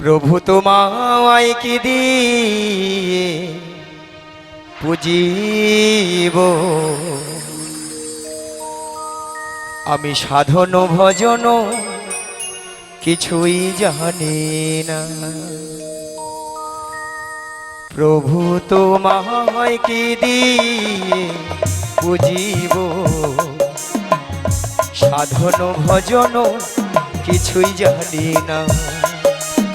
প্রভু তোমায় কি দিয়ে পুজিব? আমি সাধন ভজন কিছুই জানি না। প্রভু তোমায় কি দিয়ে পুজিব? সাধন ভজন কিছুই জানি না।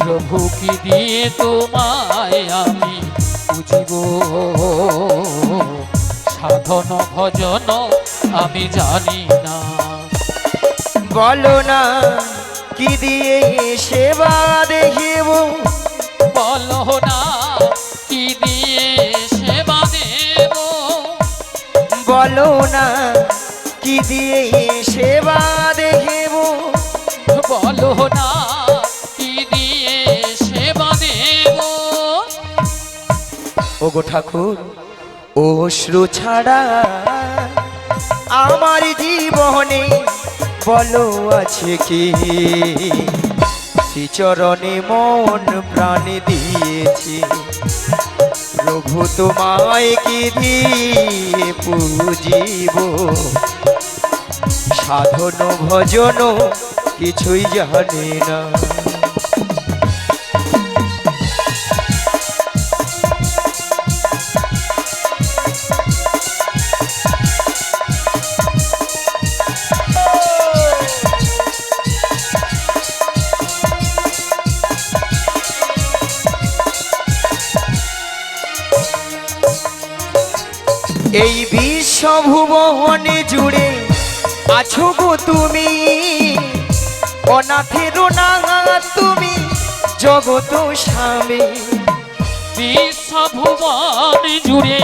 প্রভু কি দিয়ে তোমায় আমি বুঝিব? সাধন ভজন আমি জানি না। বলো না কি দিয়ে সেবা দেখিব? বলো না কি দিয়ে সেবা দেব? বলো না কি দিয়ে ওগো ঠাকুর, অশ্রু ছাড়া আমার জীবনে বলো আছে কি? শ্রীচরণে মন প্রাণ দিয়েছি। প্রভু তোমায় কি দিয়ে পুজিব? সাধন ভজন কিছুই জানি না। বিশ্বভুবনে জুড়ে আছো গো তুমি। অনাথের না তুমি জগত স্বামী। বিশ্বভুবন জুড়ে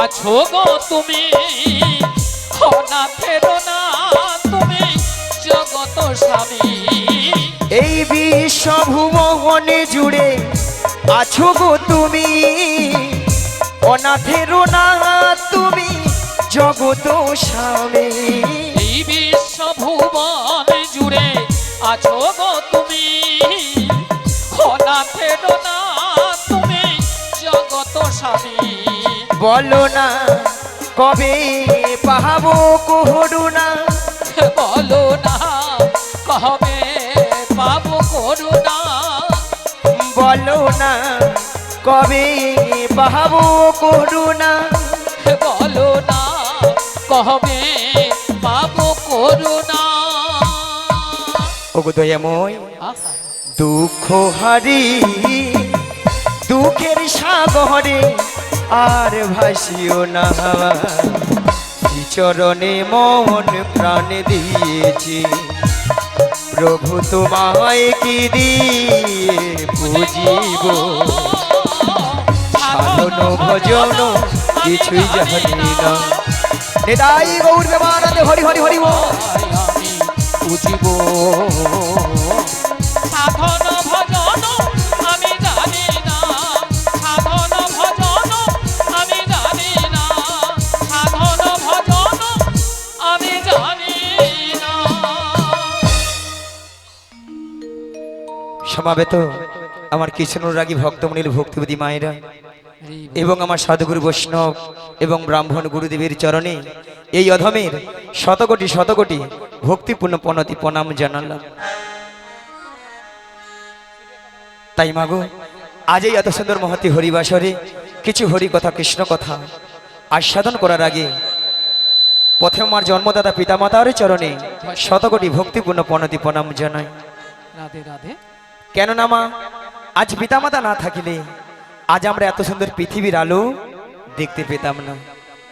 আছো গো তুমি। অনাথের না তুমি জগত স্বামী। এই বিশ্বভুবনে জুড়ে আছো গো তুমি। অনাথের না জগত স্বামী। এই বিশ্বভুবন জুড়ে আছো গো তুমি। অনাথের না তুমি জগত স্বামী। বলো না কবে পাহাবো কোহরুনা বলো না কবে পাবো করুণা বলো না কবে পাহাবো করুণা কবে পাবো করুণা। দুঃখ হারি, দুঃখের সাগরে আর ভাসিও না। চরণে মন প্রাণ দিয়েছি। প্রভু তোমায় কি দিয়ে পুজিব? সাধন, ভজন, কিছুই জানি না। নিতাই গৌর বেমানন্দে হরি হরি হরি বল। আমি বুঝিব সাধন ভজন আমি জানি না। সাধন ভজন আমি জানি না। সাধন ভজন আমি জানি না। সমাবেত আমার কৃষ্ণরাগী ভক্তমণির ভক্তিপতি মায়েরা এবং আমার সাধুগুরু বৈষ্ণব এবং ব্রাহ্মণ গুরুদেবের চরণে এই অধমের শতকোটি শতকোটি ভক্তিপূর্ণ প্রণতি প্রণাম জানালাম। তাই মাগো আজ এই এত সুন্দর মহতি হরিবাসরে কিছু হরি কথা কৃষ্ণ কথা আস্বাদন করার আগে প্রথম আমার জন্মদাতা পিতামাতার চরণে শতকোটি ভক্তিপূর্ণ প্রণতি প্রণাম জানাই। রাধে রাধে। কেননা মা আজ পিতামাতা না থাকিলে আজ আমরা এত সুন্দর পৃথিবীর আলো দেখতে পেতাম না।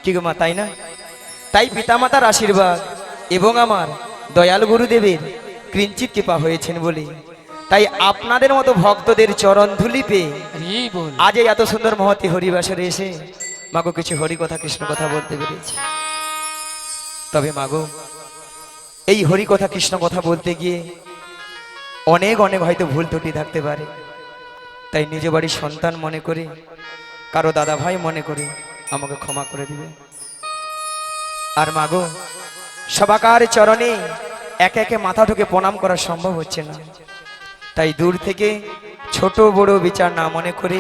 কি গো মা তাই না? তাই পিতামাতার আশীর্বাদ এবং আমার দয়াল গুরুদেবের কিঞ্চিত কৃপা হয়েছেন বলে। তাই আপনাদের মতো ভক্তদের চরণ ধুলি পেয়ে আজ এই এত সুন্দর মহতি হরিবাসরে এসে মাগো কিছু হরি কথা কৃষ্ণ কথা বলতে পেরেছি। তবে মাগো এই হরি কথা কৃষ্ণ কথা বলতে গিয়ে অনেক অনেক হয়তো ভুল ত্রুটি থাকতে পারে। তাই নিজ বাড়ির সন্তান মনে করে কারও দাদা ভাই মনে করে আমাকে ক্ষমা করে দিবে। আর মাগো সবাকার চরণে একে একে মাথা ঢুকে প্রণাম করা সম্ভব হচ্ছে না। তাই দূর থেকে ছোট বড় বিচার না মনে করে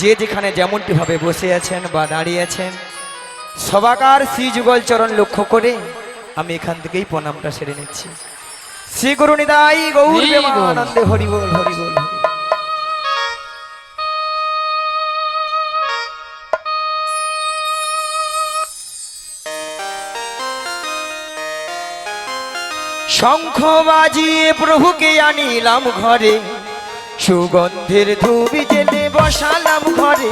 যে যেখানে যেমনটি ভাবে বসে আছেন বা দাঁড়িয়ে আছেন সবাকার শ্রী যুগল চরণ লক্ষ্য করে আমি এখান থেকেই প্রণামটা সেরে নিচ্ছি। শ্রী গুরু নিদাই গৌর হরি বল। হরি শঙ্খ বাজিয়ে প্রভুকে আনিলাম ঘরে। সুগন্ধের ধুবি জেলে বসালাম ঘরে।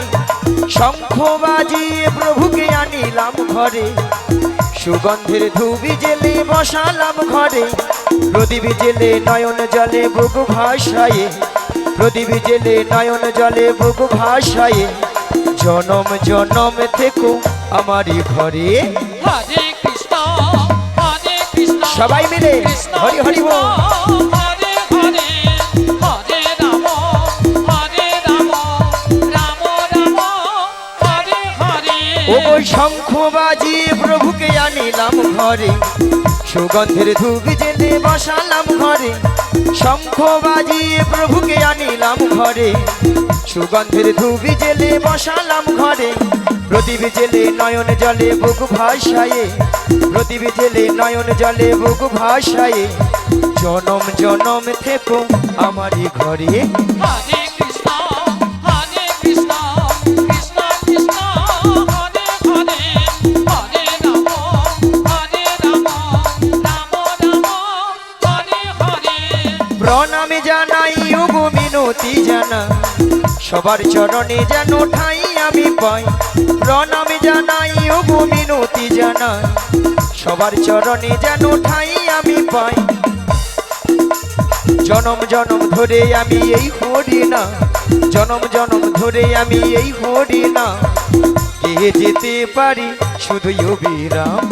শঙ্খ বাজিয়ে প্রভুকে আনিলাম ঘরে। সুগন্ধের ধুবি জেলে বসালাম ঘরে। প্রদীপ জেলে নয়ন জলে বুক ভাসায়ে। প্রদীপ জেলে নয়ন জলে বুক ভাষায় জনম জনম থেকো আমারই ঘরে। হরে কৃষ্ণ। সবাই মিলে হরি হরি বল। ওই শঙ্খ বাজিয়ে প্রভুকে আনিলাম ঘরে। সুগন্ধের ধূপ জেলে বসালাম ঘরে। শঙ্খ বাজিয়ে প্রভুকে আনিলাম ঘরে। সুগন্ধের ধূপ জেলে বসালাম ঘরে। প্রদীপ জেলে নয়ন জলে বুক ভাষায় প্রদীপ জেলে নয়ন জলে বুক ভাষায় জনম জনম থেকো আমারই ঘরে সবার চরণে যেন ঠাই আমি পাই। প্রণামে জানাই ওগো মিনতি জানাই। সবার চরণে যেন ঠাই আমি পাই। জনম জনম ধরে আমি এই হরি না জনম জনম ধরে আমি এই হরি না কে যেতে পারি শুধুই অবিরাম।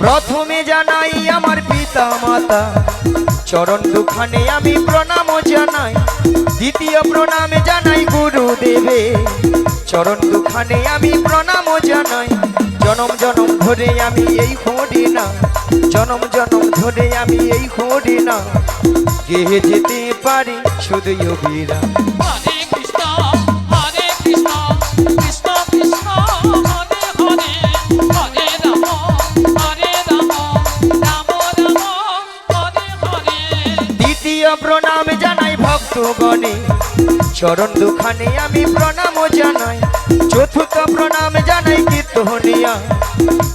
প্রথমে জানাই আমার পিতা মাতা চরণ দুখানে আমি প্রণাম জানাই। দ্বিতীয় প্রণামে জানাই গুরুদেবে। চরণ দুখানে আমি প্রণাম জানাই। জনম জনম ধরে আমি এই হরি না। জনম জনম ধরে আমি এই হরি না। কে যেতে পারি শুধু অভিরা ভক্তগণে চরণ দুখানে আমি প্রণাম জানাই। চতুর্থ প্রণাম জানাই কীর্তনিয়া।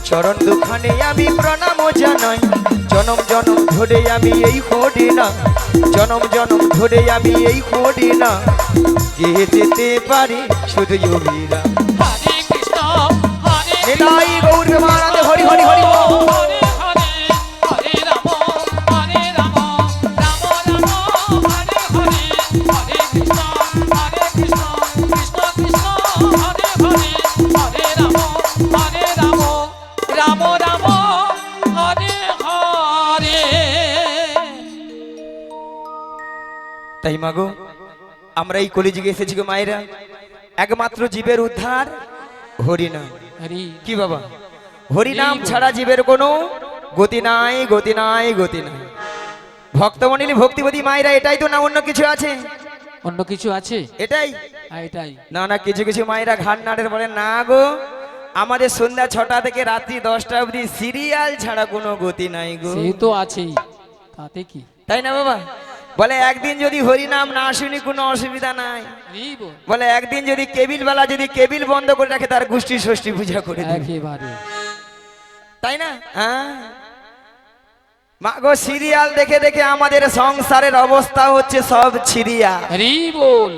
চরণ দুখানে আমি প্রণাম জানাই। জনম জনম ধরে আমি এই হরি না জনম জনম ধরে আমি এই হরি না কে যেতে পারি শুধু অভিরা হরে কৃষ্ণ হরে। হরে। মাগো। আমরা এই কলিযুগে এসেছি গো মায়েরা। একমাত্র জীবের উদ্ধার হরিনাম। হরি। কি বাবা? হরিনাম ছাড়া জীবের কোনো গতি নাই গতি নাই গতি নাই। ভক্তমণিনী ভক্তিবতী মায়েরা এটাই তো না অন্য কিছু আছে? অন্য কিছু আছে? এটাই? হ্যাঁ, এটাই। না না কিছু কিছু মায়েরা ঘাট নাড়ের বলে না গো আমাদের সন্ধ্যা ছটা থেকে রাত্রি দশটা অবধি সিরিয়াল ছাড়া কোনো গতি নাই গো। সে তো আছেই। তাতে কি? তাই না বাবা? বলে একদিন যদি হরিনাম না শুনি কোনো অসুবিধা নাই। বলে একদিন যদি কেবিল বেলা যদি কেবিল বন্ধ করে রাখে তার গোষ্ঠী ষষ্ঠী পূজা করে তাই না? হ্যাঁ? মা গো সিরিয়াল দেখে দেখে আমাদের সংসারের অবস্থা হচ্ছে সব ছিরিয়া বল।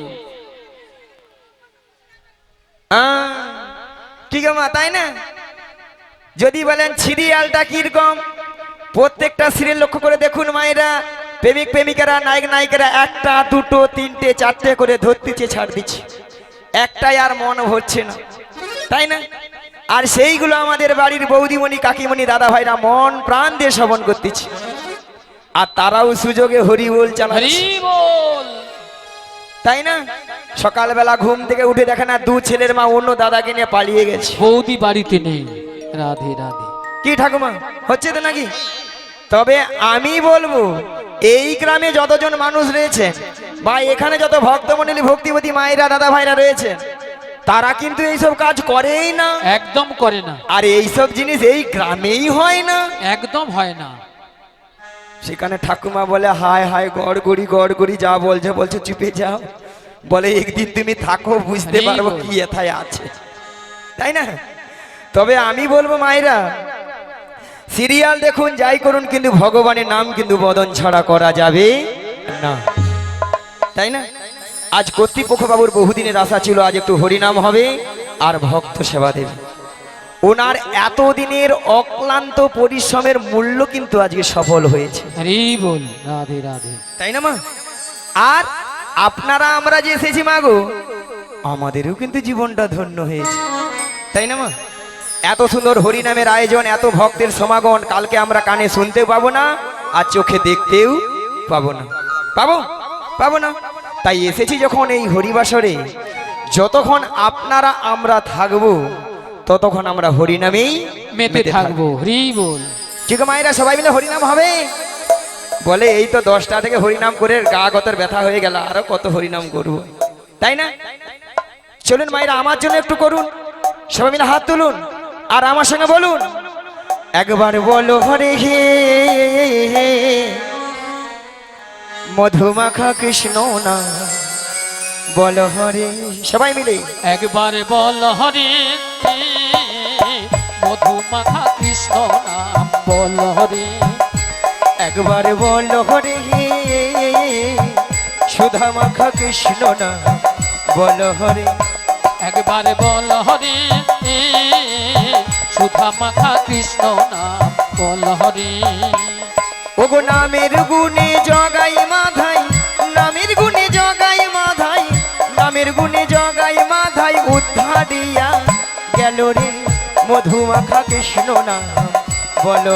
হ্যাঁ, ঠিক মা তাই না? যদি বলেন সিরিয়ালটা কীরকম? প্রত্যেকটা সিরিয়াল লক্ষ্য করে দেখুন মায়েরা প্রেমিক প্রেমিকারা নায়ক নায়িকারা একটা দুটো তিনটে চারটে করে ধরতেছে ছাড় দিচ্ছে। একটাই আর মন হচ্ছে না। তাই না? আর সেইগুলো আমাদের বাড়ির বৌদিমণি কাকিমণি দাদা ভাইরা মন প্রাণ দিয়ে শ্রবণ করতেছে। আর তারাও সুযোগে হরি বল হরি চালাচ্ছে বল! তাই না? সকালবেলা ঘুম থেকে উঠে দেখে না দু ছেলের মা অন্য দাদাকে নিয়ে পালিয়ে গেছে। বৌদি বাড়িতে নেই। রাধে রাধে। কি ঠাকুমা হচ্ছে তো নাকি? তবে আমি বলব এই গ্রামে যতজন মানুষ রয়েছে বা এখানে যত ভক্তমণ্ডলী ভক্তিবতী মায়েরা দাদা ভাইরা রয়েছে তারা কিন্তু এইসব কাজ করেই না। একদম করে না। আর এইসব জিনিস এই গ্রামেই হয় না। একদম হয় না। সেখানে ঠাকুমা বলে হায় হায় গড় গড়ি গড় গড়ি যা বলছে বলছে চুপে যাও। বলে একদিন তুমি থাকো বুঝতে পারব কি এথায় আছে। তাই না? তবে আমি বলব মায়েরা সিরিয়াল দেখুন যাই করুন কিন্তু ভগবানের নাম কিন্তু বদন ছাড়া করা যাবে না। তাই না? আজ কর্তৃপক্ষ বাবুর বহুদিনের আশা ছিল আজ একটু হরিনাম হবে আর ভক্ত সেবা দেবে। ওনার এতদিনের অক্লান্ত পরিশ্রমের মূল্য কিন্তু আজকে সফল হয়েছে। তাই না মা? আর আপনারা আমরা যে এসেছি মাগো আমাদেরও কিন্তু জীবনটা ধন্য হয়েছে। তাই না মা? এত সুন্দর হরিনামের আয়োজন এত ভক্তের সমাগম কালকে আমরা কানে শুনতেও পাবো না আর চোখে দেখতেও পাবো না। পাবো? পাবো না? তাই এসেছি যখন এই হরিবাসরে যতক্ষণ আপনারা আমরা থাকব ততক্ষণ আমরা হরিনামেই মেতে থাকব। হরি বল। ঠিক মায়েরা সবাই মিলে হরিনাম হবে? বলে এই তো দশটা থেকে হরিনাম করে গা গতর ব্যথা হয়ে গেল আরও কত হরিনাম করব। তাই না? চলুন মায়েরা আমার জন্য একটু করুন। সবাই মিলে হাত তুলুন। আর আমার সঙ্গে বলুন। একবার বলো হরে হে। মধুমাখা কৃষ্ণ না। বলো হরে। সবাই মিলে। একবার বল হরে মধুমাখা কৃষ্ণ নাম বল হরে। একবার বলো হরে সুধা মাখা কৃষ্ণ না। বলো হরে। একবার বল হরে সুধা মাখা কৃষ্ণ নাম বল ওগো নামের গুণে জগাই মাধাই, নামের গুণে জগাই মাধাই, নামের গুণে জগাই মাধাই উদ্ধারিয়া গেল রে মধুমাখা কৃষ্ণ না বলো